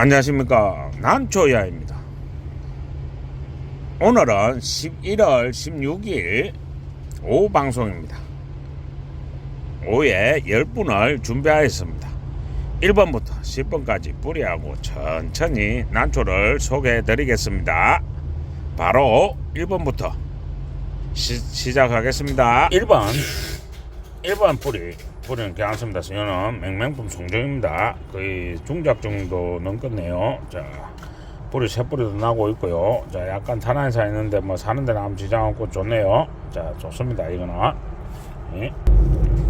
안녕하십니까. 난초야입니다. 오늘은 11월 16일 오후 방송입니다. 오후에 10분을 준비하였습니다. 1번부터 10번까지 뿌리하고 천천히 난초를 소개해 드리겠습니다. 바로 1번부터 시, 작하겠습니다. 1번 1번 뿌리 뿌리는 괜찮습니다. 이거는 맹맹품 송정입니다. 거의 중작 정도 넘겠네요. 자, 뿌리 새 뿌리도 나고 있고요. 자, 약간 탄환이 사 있는데 뭐 사는 데는 아무 지장 없고 좋네요. 자, 좋습니다. 이거는 예.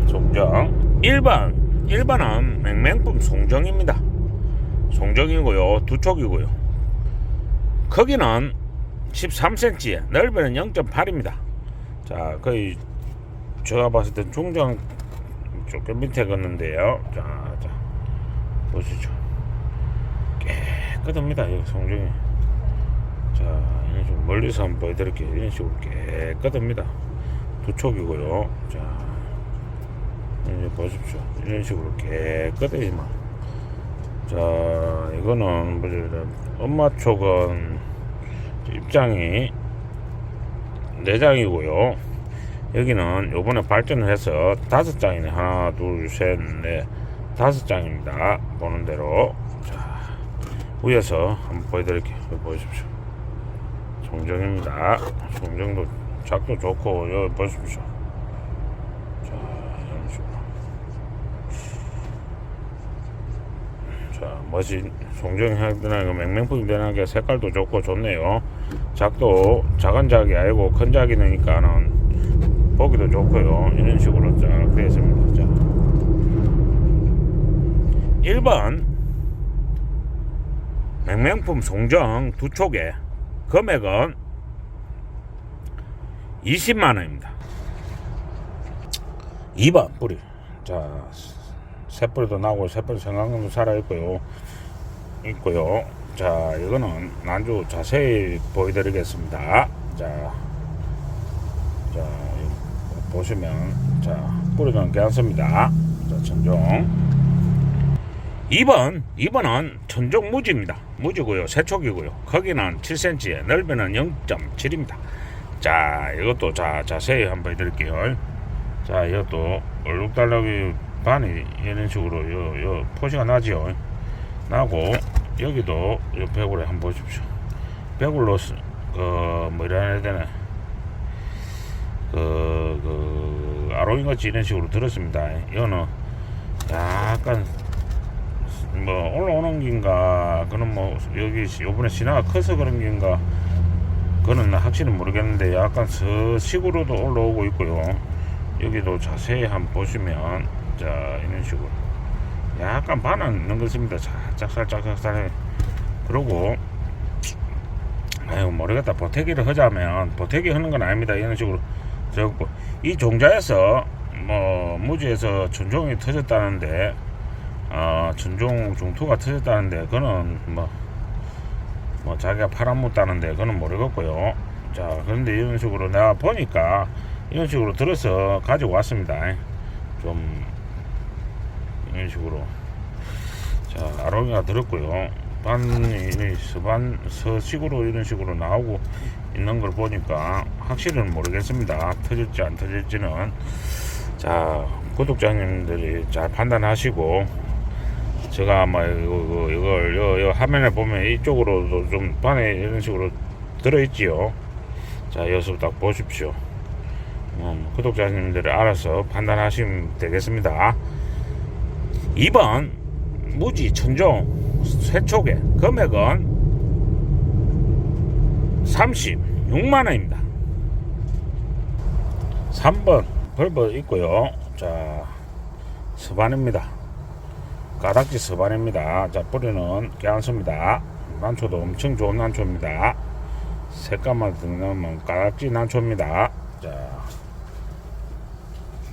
송정 1번 1번은 맹맹품 송정입니다. 송정이고요. 두 촉이고요. 크기는 13cm, 넓이는 0.8입니다. 자, 거의 제가 봤을 때 중정 조금 밑에 걷는데요. 자, 자, 보시죠. 깨끗합니다. 이 송정이. 자, 이런 식으로 멀리서 한번 보여드릴게요. 이런 식으로 깨끗합니다. 두 촉이고요. 자, 이제 보십시오. 이런 식으로 깨끗해지만. 자, 이거는 뭐지? 엄마 촉은 입장이 내장이고요. 여기는 요번에 발전을 해서 다섯 장이네. 하나, 둘, 셋, 넷, 다섯 장입니다. 보는 대로. 자, 위에서 한번 보여드릴게요. 여기 보십시오. 송정입니다. 송정도 작도 좋고, 여기 보십시오. 자, 이런 식으로. 자, 멋진 송정해드나 그 맹맹품이 되나게 색깔도 좋고 좋네요. 작도 작은 작이 아니고 큰 작이 되니까는 보기도 좋고요. 이런 식으로 쫙 되어 있습니다. 자. 1번 맹맹품 송정 두 촉에 금액은 20만 원입니다. 2번 뿌리. 자, 새뿌리도 나고 새뿌리 생강도 살아 있고요. 있고요. 자, 이거는 난주 자세히 보여드리겠습니다. 자, 자, 보시면 자 뿌리는 괜찮습니다. 자 천종 2번 2번은 천종 무지입니다. 무지고요. 세촉이고요. 크기는 7cm, 넓이는 0.7입니다. 자 이것도 자 자세히 한번 해드릴게요. 자 이것도 얼룩달락이 반이 이런 식으로 요, 요 포시가 나지요. 나고 여기도 요 배굴에 한번 보십시오. 배굴로 그 뭐라 해야 되나 그, 그, 아롱이 같이 이런 식으로 들었습니다. 이거는 약간, 뭐, 올라오는 긴가, 그는 뭐, 여기, 요번에 신화가 커서 그런 긴가, 그는 확실히 모르겠는데, 약간 서식으로도 올라오고 있고요. 여기도 자세히 한번 보시면, 자, 이런 식으로. 약간 반은 넘겼습니다. 살짝, 살짝, 살짝. 그러고, 아유, 모르겠다. 보태기를 하자면, 보태기 하는 건 아닙니다. 이런 식으로. 적고 이 종자에서 뭐 무지에서 전종이 터졌다는데 어 전종 중투가 터졌다는데 그거는 뭐, 뭐 자기가 팔아먹다는데 그거는 모르겠고요. 자 그런데 이런 식으로 내가 보니까 이런 식으로 들어서 가지고 왔습니다. 좀 이런 식으로. 자 아롱이가 들었고요 반이 서반 서식으로 이런 식으로 나오고 있는 걸 보니까 확실히는 모르겠습니다. 터질지 안 터질지는 자 구독자님들이 잘 판단하시고 제가 아마 이거, 이걸 요, 요 화면에 보면 이쪽으로도 좀 반에 이런 식으로 들어있지요. 자 여기서 딱 보십시오. 음, 구독자님들이 알아서 판단하시면 되겠습니다. 2번 무지 천종 세촉의 금액은 36만 원입니다. 3번 벌버 있고요. 자, 서반입니다. 가닥지 서반입니다. 자, 뿌리는 괜찮습니다. 난초도 엄청 좋은 난초입니다. 색감만 등하면 가닥지 난초입니다. 자,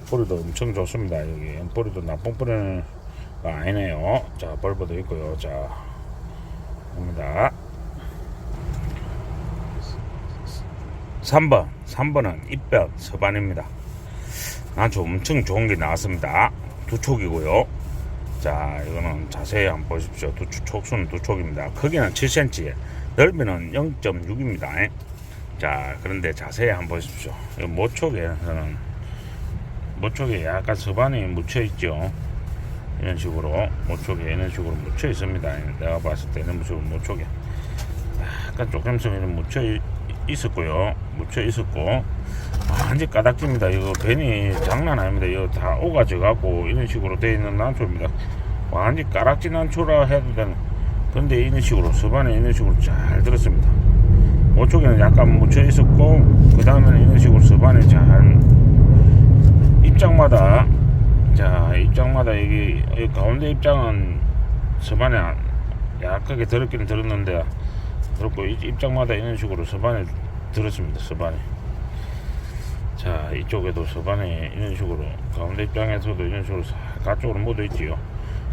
뿌리도 엄청 좋습니다. 여기 뿌리도 나쁜 뿌리는 아니네요. 자, 벌버도 있고요. 자, 봅니다. 3번 3번은 입변 서반입니다. 난초 엄청 좋은 게 나왔습니다. 두 촉이고요. 자 이거는 자세히 한번 보십시오. 두, 촉- 촉수는 두 촉입니다. 크기는 7cm 넓이는 0.6입니다. 자 그런데 자세히 한번 보십시오. 이 모촉에서는 모촉에 약간 서반이 묻혀 있죠 이런 식으로 모촉에 이런 식으로 묻혀 있습니다. 내가 봤을 때 이런 식으로 모촉에 약간 조금씩 이런 묻혀 있- 있었고요. 묻혀 있었고 완전 까닥집니다. 이거 괜히 장난 아닙니다. 이거 다 오가져 갖고 이런 식으로 되어 있는 난초입니다. 완전 까락지 난초라 해도 되는 근데 이런 식으로 서반에 이런 식으로 잘 들었습니다. 오쪽에는 약간 묻혀 있었고 그 다음에는 이런 식으로 서반에 잘 입장마다 자 입장마다 여기, 여기 가운데 입장은 서반에 약하게 들었기는 들었는데 그렇고 이- 입장마다 이런 식으로 서반에 들었습니다 서반에. 자 이쪽에도 서반에 이런 식으로 가운데 입장에서도 이런 식으로 싹 가쪽으로 묻어 있지요.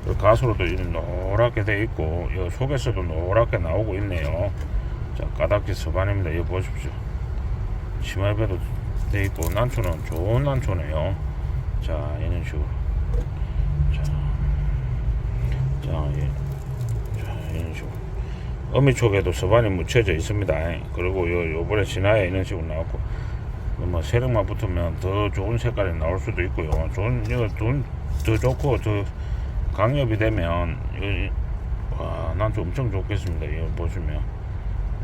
그리고 가수로도 이런 노랗게 돼 있고 이 속에서도 노랗게 나오고 있네요. 자 까닭지 서반입니다. 이거 보십시오. 치마배도 돼 있고 난초는 좋은 난초네요 자 이런 식으로 자, 자, 예. 자 이런 식으로 어미 쪽에도 서반이 묻혀져 있습니다 그리고 요 요번에 진화에 이런 식으로 나왔고 뭐 세력만 붙으면 더 좋은 색깔이 나올 수도 있고요. 좋은 이거 돈, 더 좋고 더 강력이 되면 이거 와난 좀 엄청 좋겠습니다. 이거 보시면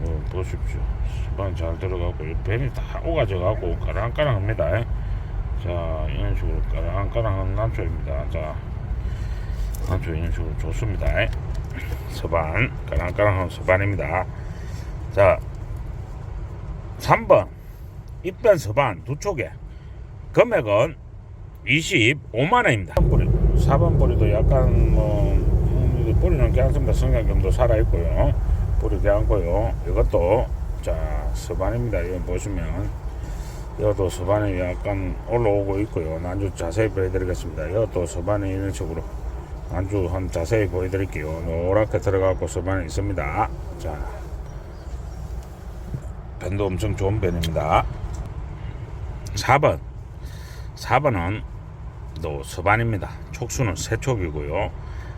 뭐 보십시오. 수반 잘 들어가고 이 뱀이 다 오가져 가고 까랑까랑합니다. 자 이런 식으로 까랑까랑한 난초입니다. 자 난초 이런 식으로 좋습니다. 서반 까랑까랑한 서반입니다. 자 3번 입변 서반 두 촉에 금액은 25만 원입니다. 4번 뿌리도 약간 뭐 음, 뿌리는 괜찮습니다. 성냥금도 살아 있고요. 뿌리 괜찮고요. 이것도 자 서반입니다. 이거 보시면 이것도 서반이 약간 올라오고 있고요. 난주 자세히 보여드리겠습니다. 이것도 서반이 이런 식으로 난주 한 자세히 보여드릴게요. 노랗게 들어가고 서반이 있습니다. 자 변도 엄청 좋은 변입니다. 4번 4번은 또 서반입니다 촉수는 세촉이고요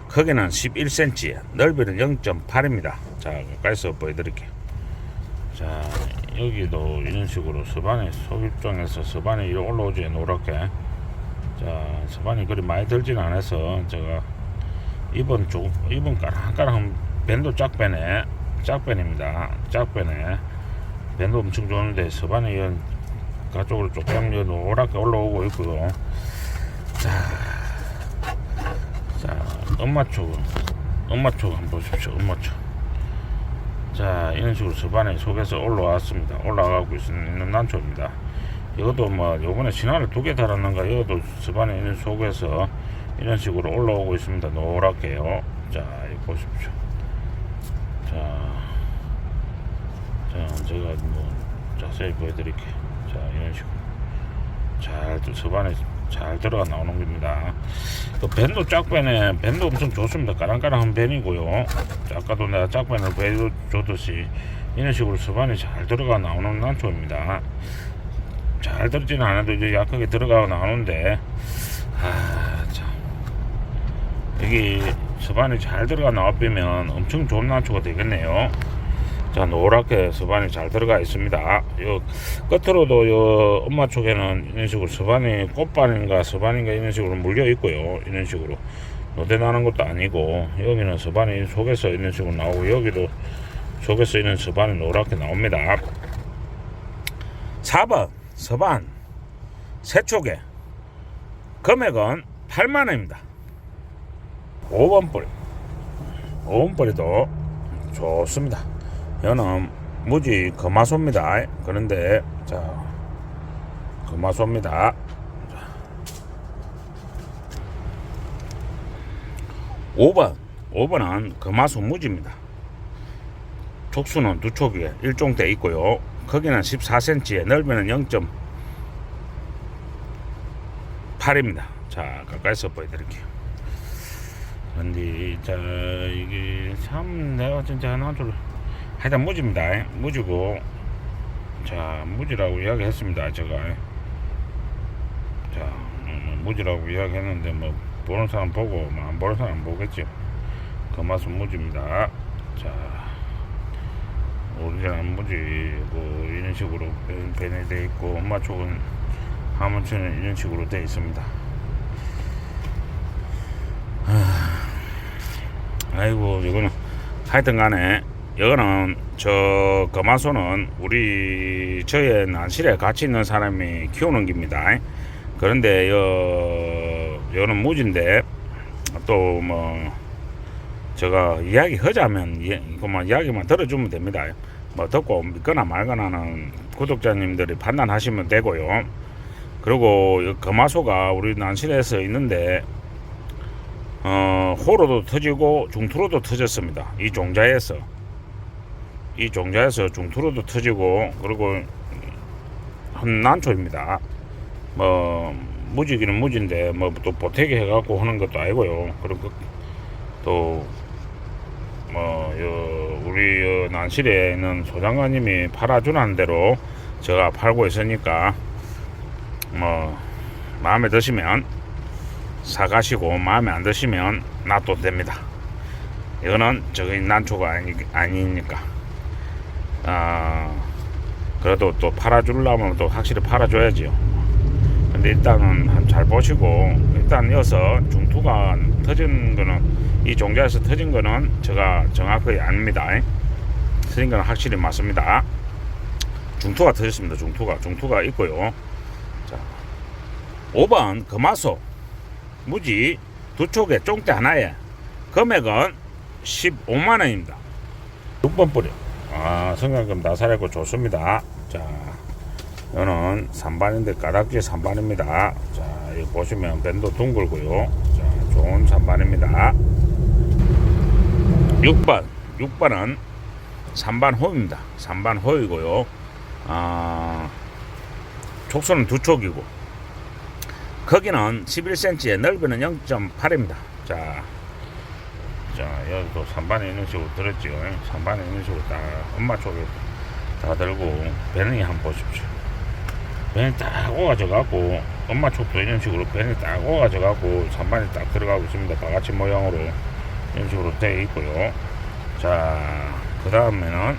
크기는 11cm 넓이는 0.8입니다 자 가까이서 보여드릴게요 자 여기도 이런 식으로 서반이 속입장에서 서반이 이렇게 올라오지 노랗게 자 서반이 그리 많이 들지는 않아서 제가 이번 쪽 이번 까랑까랑 밴도 짝배네 짝배입니다 짝배네 밴도 엄청 좋은데 서반이 이런 가쪽으로 조금 요 노랗게 올라오고 있고요. 자, 자, 엄마 쪽, 엄마 쪽 한번 보십시오. 엄마 쪽. 자, 이런 식으로 서반에 속에서 올라왔습니다. 올라가고 있는 난초입니다. 이것도 뭐 요번에 신화를 두 개 달았는가 이것도 서반에 있는 속에서 이런 식으로 올라오고 있습니다. 노랗게요. 자, 이거 보십시오. 자, 자, 제가 뭐 자세히 보여드릴게요. 자 이런 식으로 잘또 서반에 잘 들어가 나오는 겁니다. 또 밴도 짝밴에 밴도 엄청 좋습니다. 까랑까랑한 밴이고요. 자, 아까도 내가 짝밴을 보여줬듯이 이런 식으로 서반이 잘 들어가 나오는 난초입니다. 잘 들지는 않아도 이제 약하게 들어가 나오는데 아 참. 여기 서반이 잘 들어가 나와보면 엄청 좋은 난초가 되겠네요. 자 노랗게 서반이 잘 들어가 있습니다. 요 끝으로도 요 엄마 쪽에는 이런 식으로 서반이 꽃반인가 서반인가 이런 식으로 물려 있고요. 이런 식으로 노대 나는 것도 아니고 여기는 서반이 속에서 이런 식으로 나오고 여기도 속에서 있는 서반이 노랗게 나옵니다. 4번 서반 세촉에 금액은 8만 원입니다. 5번 뿌리 5번 뿌리도 좋습니다. 여는 무지 거마소입니다. 그런데 자 거마소입니다. 5번 5번은 거마소 무지입니다. 촉수는 두 촉에 일종돼 있고요. 크기는 14cm에 넓이는 0.8입니다. 자 가까이서 보여드릴게요. 근데 자 이게 참 내가 진짜 난줄 하여튼 무지입니다. 무지고 자 무지라고 이야기했습니다. 제가 자 음, 무지라고 이야기했는데 뭐 보는 사람 보고 뭐 안 보는 사람 안 보겠지 금화수 무지입니다 자 오리지널 무지 뭐 이런 식으로 배- 배내돼 있고 엄마 쪽은 하문치는 이런 식으로 돼 있습니다 아이고 이거는 하여튼 간에 이거는 저 거마소는 우리 저의 난실에 같이 있는 사람이 키우는 겁니다. 그런데 여 여는 무지인데 또 뭐 제가 이야기 하자면 예, 그만 이야기만 들어주면 됩니다. 뭐 듣고 믿거나 말거나는 구독자님들이 판단하시면 되고요. 그리고 이 거마소가 우리 난실에서 있는데 어, 호로도 터지고 중투로도 터졌습니다. 이 종자에서 이 종자에서 중투로도 터지고 그리고 한 난초입니다. 뭐 무지기는 무지인데 뭐 또 보태기 해갖고 하는 것도 아니고요. 그리고 또뭐 우리 요 난실에 있는 소장관님이 팔아주는 대로 제가 팔고 있으니까 뭐 마음에 드시면 사가시고 마음에 안 드시면 놔둬도 됩니다. 이거는 저기 난초가 아니, 아니니까. 아, 그래도 또 팔아주려면 또 확실히 팔아줘야지요. 근데 일단은 잘 보시고, 일단 이어서 중투가 터진 거는, 이 종자에서 터진 거는 제가 정확하게 아닙니다. 터진 거는 확실히 맞습니다. 중투가 터졌습니다. 중투가. 중투가 있고요. 자, 5번 금화소. 무지 두 쪽에 쫑대 하나에 금액은 15만 원입니다. 6번 뿌려. 아, 성강금 나사라고 좋습니다. 자, 이거는 3반인데 가닥지 3반입니다. 자, 여기 보시면 밴도 둥글고요. 자, 좋은 3반입니다. 6번. 6번은 3반 호입니다. 3반 호이고요. 아, 촉수는 두 촉이고 크기는 11cm에 넓이는 0.8입니다. 자, 자, 여기도 3반에 있는 식으로 들었죠. 3반에 있는 식으로 딱 엄마 쪽에 다 들고 배능이 한번 보십시오. 배는 딱 오가져 갖고 엄마 쪽도 이런 식으로 배는 딱 오가져 갖고 3반에 딱 들어가고 있습니다. 바가지 모양으로 이런 식으로 되어 있고요. 자, 그 다음에는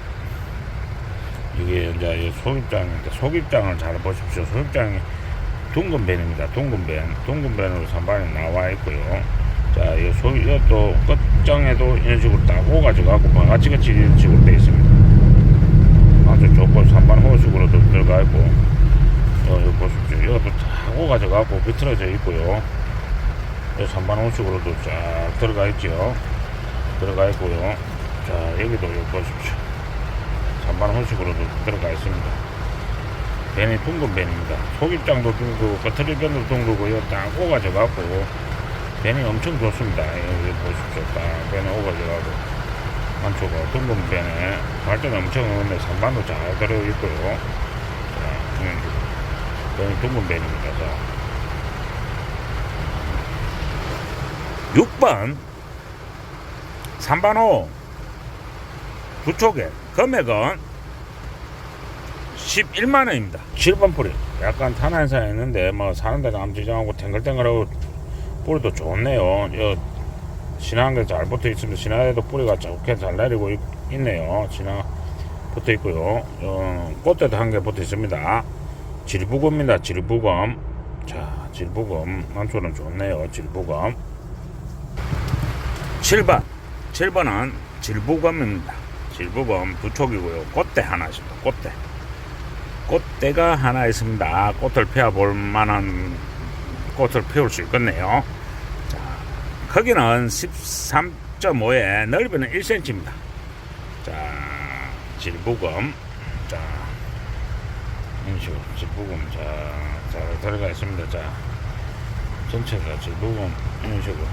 이게 이제 이 소입장인데 소입장을 잘 보십시오. 소입장이 둥근 밴입니다. 둥근 밴. 둥근 밴으로 3반에 나와 있고요. 자, 이 소, 이것도 끝 장에도 이런 식으로 딱 오가지고 갖고 바가지같이 이런 식으로 되어 있습니다. 아주 좋고 3반 호식으로도 들어가 있고, 어, 이거 보십시오. 이것도 딱 오가지고 갖고 비틀어져 있고요. 이 3반 호식으로도 쫙 들어가 있죠. 들어가 있고요. 자, 여기도 이거 보십시오. 3반 호식으로도 들어가 있습니다. 밴이 둥근 밴입니다. 속입장도 둥그고 겉터리 밴도 둥그고 이거 딱 오가져갖고 밴이 엄청 좋습니다. 여기 보십시오. 딱 밴이 오가져가고 한쪽가 둥근 밴에 발전 엄청 오는데 선반도 잘 들어있고요. 밴이 둥근 밴입니다. 자. 6번 3반호 두 쪽에 금액은 11만 원입니다. 7번 뿌리. 약간 탄한 사 있는데 뭐 사는 데는 암지정하고 탱글탱글하고 뿌리도 좋네요. 여 신한 게 잘 붙어 있습니다. 신화에도 뿌리가 좋게 잘 내리고 있, 네요 신화 붙어 있고요. 어, 꽃대도 한 개 붙어 있습니다. 질부검입니다. 질부검. 자, 질부검. 난초는 좋네요. 질부검. 7번. 7번은 질부검입니다. 질부검 두 촉이고요. 꽃대 하나 있습니다. 꽃대. 꽃대가 하나 있습니다. 꽃을 피워볼 만한 꽃을 피울 수 있겠네요. 자, 크기는 13.5에 넓이는 1cm입니다. 자, 질부검. 자, 이런 식으로 질부검. 자, 잘 들어가 있습니다. 자, 전체가 질부검. 이런 식으로.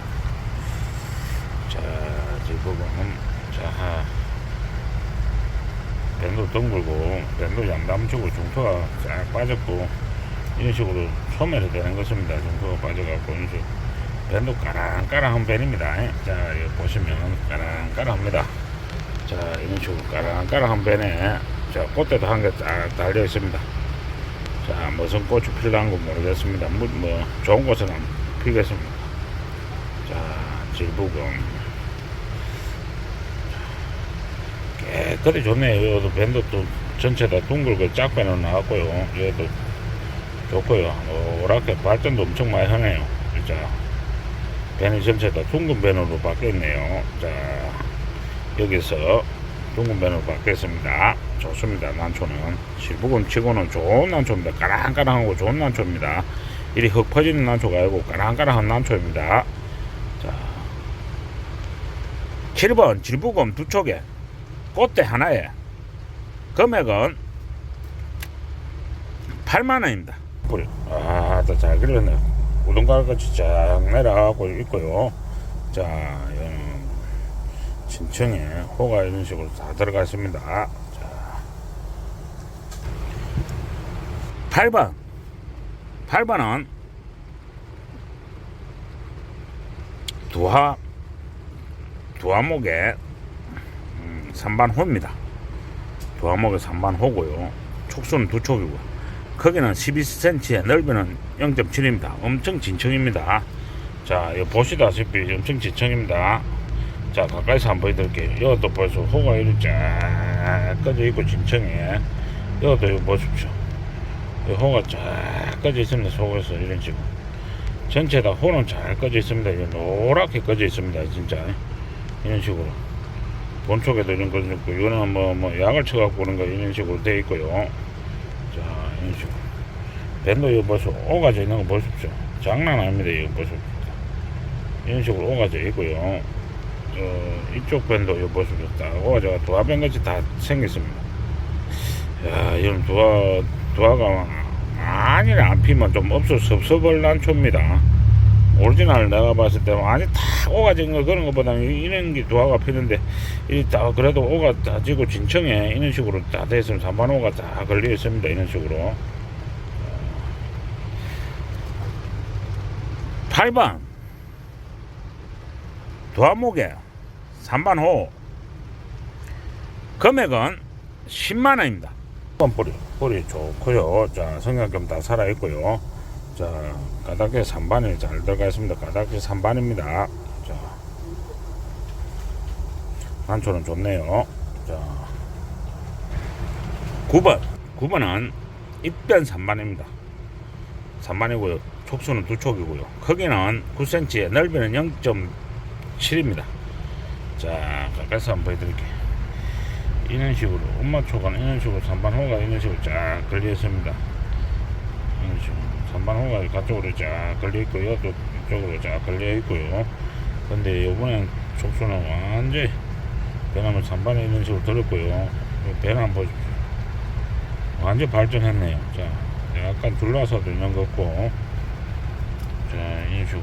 자, 질부검. 자, 밴도 둥글고 밴도 양담축으로 중토가 쫙 빠졌고 이런 식으로 소멸이 되는 것입니다. 중토가 빠져갖고 이런 식으로 밴도 까랑까랑한 밴입니다. 자 여기 보시면 까랑까랑합니다. 자 이런 식으로 까랑까랑한 밴에 자 꽃대도 한 개 딱 달려 있습니다. 자 무슨 꽃이 필요한 건 모르겠습니다. 뭐, 뭐 좋은 안 피겠습니다. 자, 질부금. 깨끗이 좋네요. 여기도 밴드 또 전체 다 둥글고 짝배는 나왔고요. 여기도 좋고요. 노랗게 발전도 엄청 많이 하네요. 진짜. 배는 전체 다 둥근 배너로 바뀌었네요. 자, 여기서 둥근 배너로 바뀌었습니다. 좋습니다. 난초는. 실부금 치고는 좋은 난초입니다. 까랑까랑하고 좋은 난초입니다. 이리 흙 퍼지는 난초가 아니고 까랑까랑한 난초입니다. 자, 7번 질부금 두 촉에 꽃대 하나에 금액은 8만원입니다. 뿌리. 아, 다잘 그렸네요. 우동가루같이 쫙 내려가고 있고요. 자, 이거는 진청에 호가 이런 식으로 다 들어가 있습니다. 자, 8번. 8번은 두화, 두화목에 음, 3반 호입니다. 두화목에 3반 호고요. 촉수는 두 촉이고 크기는 12cm에 넓이는 0.7입니다. 엄청 진청입니다. 자, 이거 보시다시피 엄청 진청입니다. 자, 가까이서 한번 보여드릴게요. 이것도 벌써 호가 이렇게 쫙 꺼져 있고 진청에 이것도 이거 보십시오. 이 호가 쫙 꺼져 있습니다. 속에서 이런 식으로. 전체 다 호는 잘 꺼져 있습니다. 이거 노랗게 꺼져 있습니다. 진짜. 이런 식으로. 본쪽에도 이런 거 있고, 이거는 뭐, 뭐, 약을 쳐갖고 그런 거 이런 식으로 돼 있고요. 자, 이런 식으로. 밴드 이거 보세요. 오가져 있는 거 보십시오. 장난 아닙니다. 이거 보십시오. 이런 식으로 오가져 있고요. 어, 이쪽 밴드 이거 보십시오. 딱 오가져가 도화 밴 같이 다 생겼습니다. 야, 이런 도화, 도화가 많이 안 피면 좀 없어 섭섭을 난초입니다. 오리지널 내가 봤을 때 많이 탁 오가진 거 그런 것보다는 이런 게 도화가 피는데 이다 그래도 오가 다 지고 진청에 이런 식으로 다 됐으면 3반 오가 다 걸려 있습니다. 이런 식으로 8번 도화목에 3반 호 금액은 10만 원입니다. 번 뿌리 뿌리 좋고요. 자 성냥금 다 살아 있고요. 자 가닥에 3반이 잘 들어가 있습니다. 가닥에 3반입니다. 자 난초는 좋네요. 자 9번 9번은 입변 3반입니다. 3반이고요. 촉수는 두 촉이고요. 크기는 9cm에 넓이는 0.7입니다. 자 가까이서 한번 보여드릴게요. 이런 식으로 엄마 초가 이런 식으로 3반 호가 이런 식으로 쫙 걸려 있습니다. 이런 식으로 3반 호가 가쪽으로 쫙 걸려 있고요. 또 이쪽으로 쫙 걸려 있고요. 근데 이번엔 촉수는 완전히 배나무 3반에 이런 식으로 들었고요. 배나 한번 보십시오. 완전 발전했네요. 자, 약간 둘러서도 있는 것 같고, 자, 이런 식으로.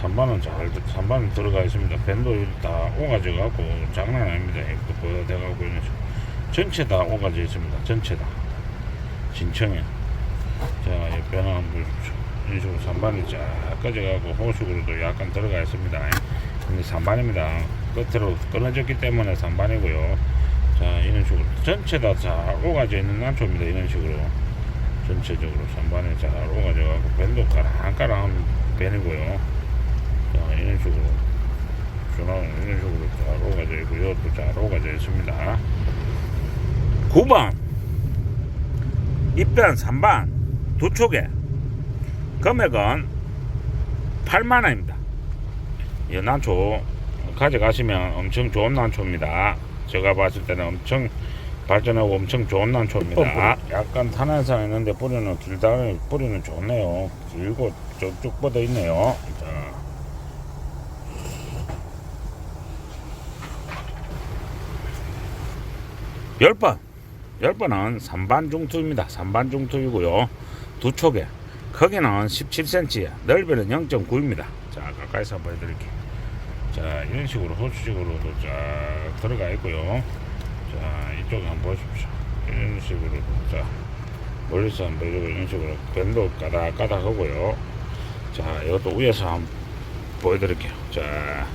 3반은 잘, 3반은 들어가 있습니다. 밴도 다 오가져 갖고 장난 아닙니다. 이것도 보여 돼 갖고 이런 식으로. 전체 다 오가져 있습니다. 전체 다. 진청에. 자, 이 변화 한번. 이런 식으로 3반이 쫙 꺼져가고 호수구로도 약간 들어가 있습니다. 근데 3반입니다. 끝으로 끊어졌기 때문에 3반이고요. 자, 이런 식으로. 전체 다 잘 오가져 있는 난초입니다. 이런 식으로. 전체적으로 3반에 잘 오가져 갖고 밴도 까랑까랑한 밴이고요. 자, 이런 식으로. 전화 이런 식으로 잘 오가져 있고요. 또잘 오가져 있습니다. 9번. 입변 3반. 두 촉에. 금액은 8만원입니다. 이 난초 가져가시면 엄청 좋은 난초입니다. 제가 봤을 때는 엄청 발전하고 엄청 좋은 난초입니다. 약간 탄환상 있는데 뿌리는 길다 뿌리는 좋네요. 길고 쭉쭉 뻗어 있네요. 자. 열 번. 열 번은 3반 중투입니다. 3반 중투이고요. 두 촉에 크기는 17cm, 넓이는 0.9입니다. 자, 가까이서 한번 보여드릴게요. 자, 이런 식으로 호수식으로도 쫙 들어가 있고요. 자, 이쪽에 한번 보십시오. 이런 식으로, 자, 멀리서 한번 보여드리고 이런 식으로 밴도 까닥까닥 하고요. 자, 이것도 위에서 한번 보여드릴게요. 자,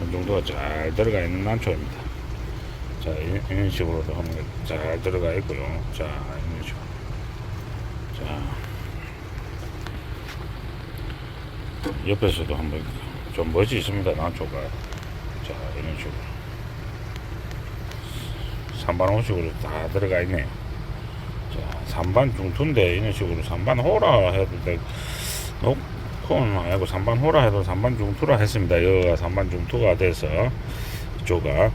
어느 정도가 잘 들어가 있는 난초입니다. 자, 이- 이런 식으로도 한번 잘 들어가 있고요. 자, 이런 식으로. 자. 옆에서도 한번 좀 멋이 있습니다. 난초가. 자, 이런 식으로. 산반호식으로 다 들어가 있네요. 자, 산반 중투인데 이런 식으로 산반 호라 해도 돼. 놓고는 아니고 산반 호라 해도 산반 중투라 했습니다. 여기가 산반 중투가 돼서 이쪽가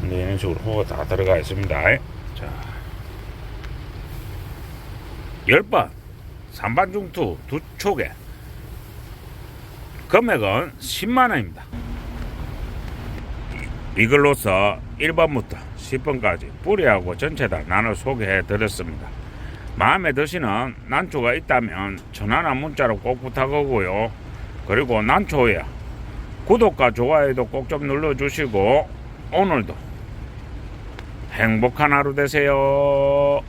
근데 이런 식으로 호가 다 들어가 있습니다. 자, 10번 산반 중투 두 촉에 금액은 10만 원입니다. 이걸로서 1번부터 10번까지 뿌리하고 전체 다 나눠 소개해 드렸습니다. 마음에 드시는 난초가 있다면 전화나 문자로 꼭 부탁하고요. 그리고 난초에 구독과 좋아요도 꼭 좀 눌러주시고 오늘도 행복한 하루 되세요.